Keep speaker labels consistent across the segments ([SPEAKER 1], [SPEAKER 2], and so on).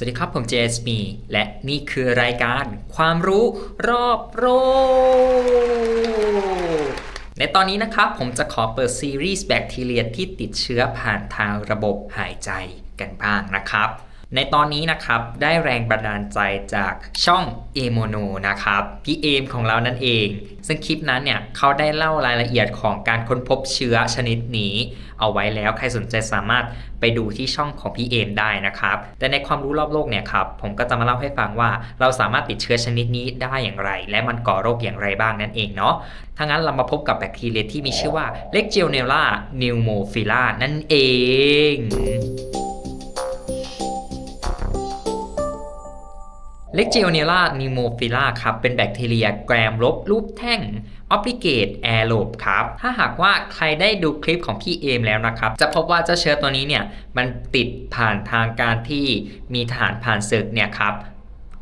[SPEAKER 1] สวัสดีครับ ผม JSB และนี่คือรายการความรู้รอบโลกในตอนนี้นะครับ ผมจะขอเปิดซีรีส์แบคทีเรียที่ติดเชื้อผ่านทางระบบหายใจกันบ้างนะครับ ในตอนนี้นะครับได้แรงบันดาลใจจากช่องเอโมโนนะครับพี่เอมของเรานั่นเอง ซึ่งคลิปนั้นเนี่ยเขาได้เล่ารายละเอียดของการค้นพบเชื้อชนิดนี้ เอาไว้แล้วใครสนใจสามารถไปดูที่ช่องของพี่เอมได้นะครับ แต่ในความรู้รอบโลกเนี่ยครับผมก็จะมาเล่าให้ฟังว่า เราสามารถติดเชื้อชนิดนี้ได้อย่างไร และมันก่อโรคอย่างไรบ้างนั่นเองเนาะถ้างั้นเรามาพบกับแบคทีเรียที่มีชื่อว่า Legionella pneumophila นั่นเอง เลกเจ o เนล่านิโมฟิล่าครับ เป็นแบคทีเรียแกรมลบรูปแท่งออป l ิเกตแอโรบครับ ถ้าหากว่าใครได้ดูคลิปของพี่เอมแล้วนะครับ จะพบว่าเจ้าเชื้อตัวนี้เนี่ย มันติดผ่านทางการที่มีทหารผ่านศึกเนี่ยครับ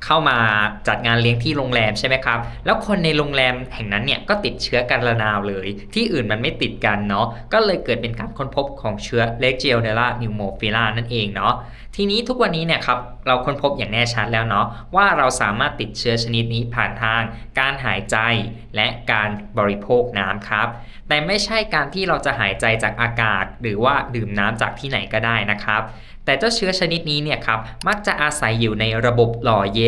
[SPEAKER 1] เข้ามาจัดงานเลี้ยงที่โรงแรมใช่ไหมครับ แล้วคนในโรงแรมแห่งนั้นเนี่ยก็ติดเชื้อกันระนาวเลย ที่อื่นมันไม่ติดกันเนาะ ก็เลยเกิดเป็นการค้นพบของเชื้อเลกเจลเนล่านิวโมฟิลานั่นเองเนาะ ทีนี้ทุกวันนี้เนี่ยครับเราค้นพบอย่างแน่ชัดแล้วเนาะว่าเราสามารถติดเชื้อชนิดนี้ผ่านทาง การหายใจและการบริโภคน้ำครับ แต่ไม่ใช่การที่เราจะหายใจจากอากาศ หรือว่าดื่มน้ำจากที่ไหนก็ได้นะครับ แต่เจ้าเชื้อชนิดนี้เนี่ยครับมักจะอาศัยอยู่ในระบบหล่อเย็น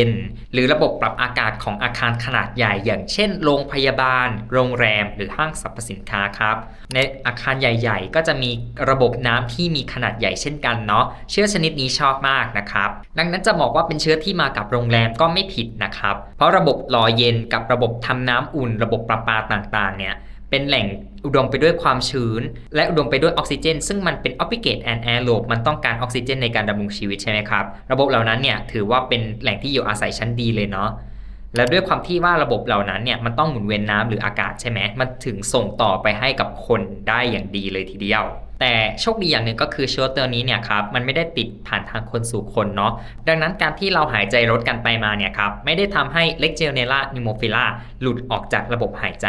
[SPEAKER 1] หรือระบบปรับอากาศของอาคารขนาดใหญ่ อย่างเช่น โรงพยาบาล โรงแรม หรือห้างสรรพสินค้าครับ ในอาคารใหญ่ ๆ ก็จะมีระบบน้ำที่มีขนาดใหญ่เช่นกันเนาะเชื้อชนิดนี้ชอบมากนะครับ ดังนั้นจะบอกว่าเป็นเชื้อที่มากับโรงแรมก็ไม่ผิดนะครับ เพราะระบบหล่อเย็นกับระบบทำน้ำอุ่น ระบบประปาต่างๆเนี่ย เป็นแหล่งอุดมไปด้วยความชื้น และอุดมไปด้วยออกซิเจน ซึ่งมันเป็นออ p ิเกตแอนแอโรบมันต้องการออกซิเจนในการดำรงชีวิตใช่ไหมครับ ระบบเหล่านั้นเนี่ยถือว่าเป็นแหล่งที่อยู่อาศัยชั้นดีเลยเนาะและด้วยความที่ว่าระบบเหล่านั้นเนี่ยมันต้องหมุนเวียนน้ำหรืออากาศใช่ไหมมันถึงส่งต่อไปให้กับคนได้อย่างดีเลยทีเดียว แต่โชคดีอย่างหนึ่งก็คือเชื้อตัวนี้เนี่ยครับมันไม่ได้ติดผ่านทางคนสู่คนเนาะดังนั้นการที่เราหายใจรถกันไปมาเนี่ยครับไม่ได้ทำให้เล็กเจลเนล่านิโมฟิล่าหลุดออกจากระบบหายใจ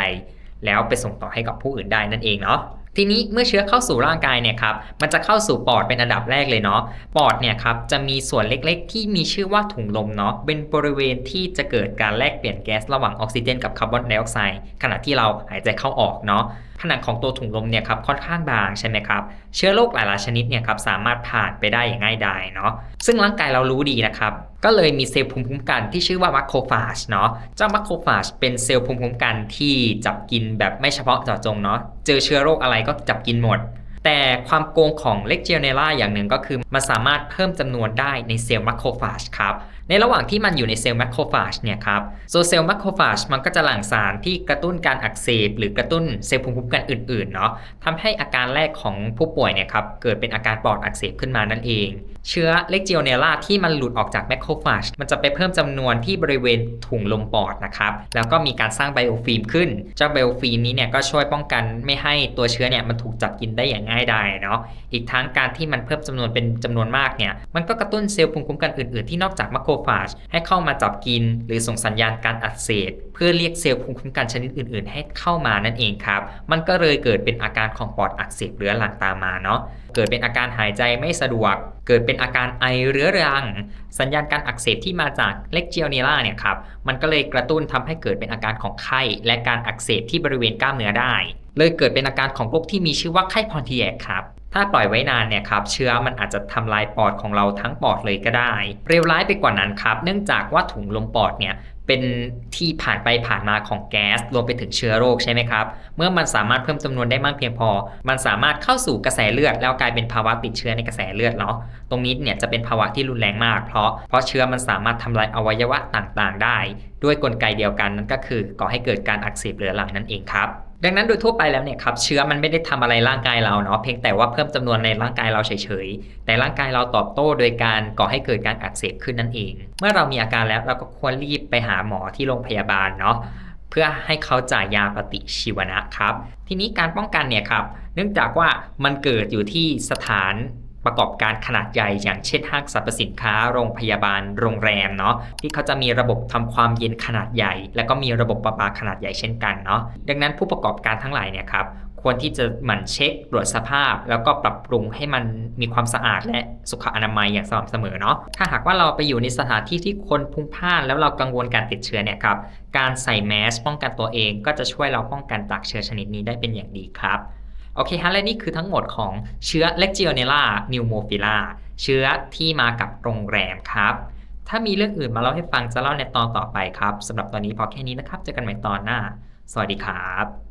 [SPEAKER 1] แล้วไปส่งต่อให้กับผู้อื่นได้นั่นเองเนาะทีนี้เมื่อเชื้อเข้าสู่ร่างกายเนี่ยครับมันจะเข้าสู่ปอดเป็นอันดับแรกเลยเนาะปอดเนี่ยครับจะมีส่วนเล็กๆ ที่มีชื่อว่าถุงลมเนาะเป็นบริเวณที่จะเกิดการแลกเปลี่ยนแก๊สระหว่างออกซิเจนกับคาร์บอนไดออกไซด์ขณะที่เราหายใจเข้าออกเนาะ ผนังของตัวถุงลมเนี่ยครับค่อนข้างบางใช่ไหมครับเชื้อโรคหลายๆชนิดเนี่ยครับสามารถผ่านไปได้อย่างง่ายดายเนาะซึ่งร่างกายเรารู้ดีนะครับก็เลยมีเซลล์ภูมิคุ้มกันที่ชื่อว่ามัคโคฟาจเนาะเจ้ามัคโคฟาจเป็นเซลล์ภูมิคุ้มกันที่จับกินแบบไม่เฉพาะเจาะจงเนาะเจอเชื้อโรคอะไรก็จับกินหมด แต่ความโกงของเลกเจเนล่าอย่างหนึ่งก็คือ มันสามารถเพิ่มจำนวนได้ในเซลล์มัคโครฟาจครับ ในระหว่างที่มันอยู่ในเซลล์แมคโครฟาจเนี่ยครับโซเซลล์แมคโครฟาจมันก็จะหลั่งสารที่กระตุ้นการอักเสบหรือกระตุ้นเซลล์ภูมิคุ้มกันอื่นๆเนาะทำให้อาการแรกของผู้ป่วยเนี่ยครับเกิดเป็นอาการปอดอักเสบขึ้นมานั่นเอง เชื้อเลกเจเนล่าที่มันหลุดออกจากแมคโครฟาจมันจะไปเพิ่มจำนวนที่บริเวณถุงลมปอดนะครับแล้วก็มีการสร้างไบโอฟิล์มขึ้น เจ้าไบโอฟิล์มนี้เนี่ยก็ช่วยป้องกันไม่ให้ตัวเชื้อเนี่ยมันถูกจับกินได้อย่างง่ายดายเนาะอีกทั้งการที่มันเพิ่มจำนวนเป็นจำนวนมากเนี่ยมันก็กระตุ้นเซลล์ภูมิคุ้มกันอื่นๆที่นอกจากแมคโครฟาจให้เข้ามาจับกิน หรือส่งสัญญาณการอักเสบเพื่อเรียกเซลล์ภูมิคุ้มกันชนิดอื่น ๆ ให้เข้ามานั่นเองครับมันก็เลยเกิดเป็นอาการของปอดอักเสบเรื้อรังตามมาเนาะเกิดเป็นอาการหายใจไม่สะดวกเกิดเป็น็นอาการไอเรื้อรัง สัญญาณการอักเสบที่มาจากเล็กเจียเนล่าเนี่ยครับมันก็เลยกระตุ้นทำให้เกิดเป็นอาการของไข้ และการอักเสบที่บริเวณกล้ามเนื้อได้ เลยเกิดเป็นอาการของโรคที่มีชื่อว่าไข้พอนทิแยกครับถ้าปล่อยไว้นานเนี่ยครับเชื้อมันอาจจะทำลายปอดของเราทั้งปอดเลยก็ได้ เร็วร้ายไปกว่านั้นครับ เนื่องจากว่าถุงลมปอดเนี่ย เป็นที่ผ่านไปผ่านมาของแก๊สรวมไปถึงเชื้อโรคใช่ไหมครับ เมื่อมันสามารถเพิ่มจำนวนได้มากเพียงพอ มันสามารถเข้าสู่กระแสเลือด แล้วกลายเป็นภาวะติดเชื้อในกระแสเลือดเนาะตรงนี้เนี่ยจะเป็นภาวะที่รุนแรงมาก เพราะเพราะเชื้อมันสามารถทำลายอวัยวะต่างๆ ได้ ด้วยกลไกเดียวกันนั่นก็คือก่อให้เกิดการอักเสบเรื้อรังนั่นเองครับดังนั้นโดยทั่วไปแล้วเนี่ยครับเชื้อมันไม่ได้ทำอะไรร่างกายเราเนาะเพียงแต่ว่าเพิ่มจำนวนในร่างกายเราเฉยๆ แต่ร่างกายเราตอบโต้โดยการก่อให้เกิดการอักเสบขึ้นนั่นเอง เมื่อเรามีอาการแล้วเราก็ควรรีบไปหาหมอที่โรงพยาบาลเนาะเพื่อให้เขาจ่ายยาปฏิชีวนะครับ ทีนี้การป้องกันเนี่ยครับเนื่องจากว่ามันเกิดอยู่ที่สถาน ประกอบการขนาดใหญ่อย่างเช่นห้างสรรพสินค้า โรงพยาบาล โรงแรมเนาะที่เขาจะมีระบบทำความเย็นขนาดใหญ่ แล้วก็มีระบบประปาขนาดใหญ่เช่นกันเนาะดังนั้นผู้ประกอบการทั้งหลายเนี่ยครับควรที่จะหมั่นเช็คตรวจสภาพ แล้วก็ปรับปรุงให้มันมีความสะอาดและสุขอนามัยอย่างสม่ำเสมอเนาะถ้าหากว่าเราไปอยู่ในสถานที่ที่คนพลุกพล่าน แล้วเรากังวลการติดเชื้อเนี่ยครับการใส่แมสป้องกันตัวเอง ก็จะช่วยเราป้องกันจากเชื้อชนิดนี้ได้เป็นอย่างดีครับ โอเคฮะและนี่คือทั้งหมดของเชื้อ Legionella pneumophila เชื้อที่มากับโรงแรมครับ ถ้ามีเรื่องอื่นมาเล่าให้ฟังจะเล่าในตอนต่อไปครับสำหรับตอนนี้พอแค่นี้นะครับเจอกันใหม่ตอนหน้า สวัสดีครับ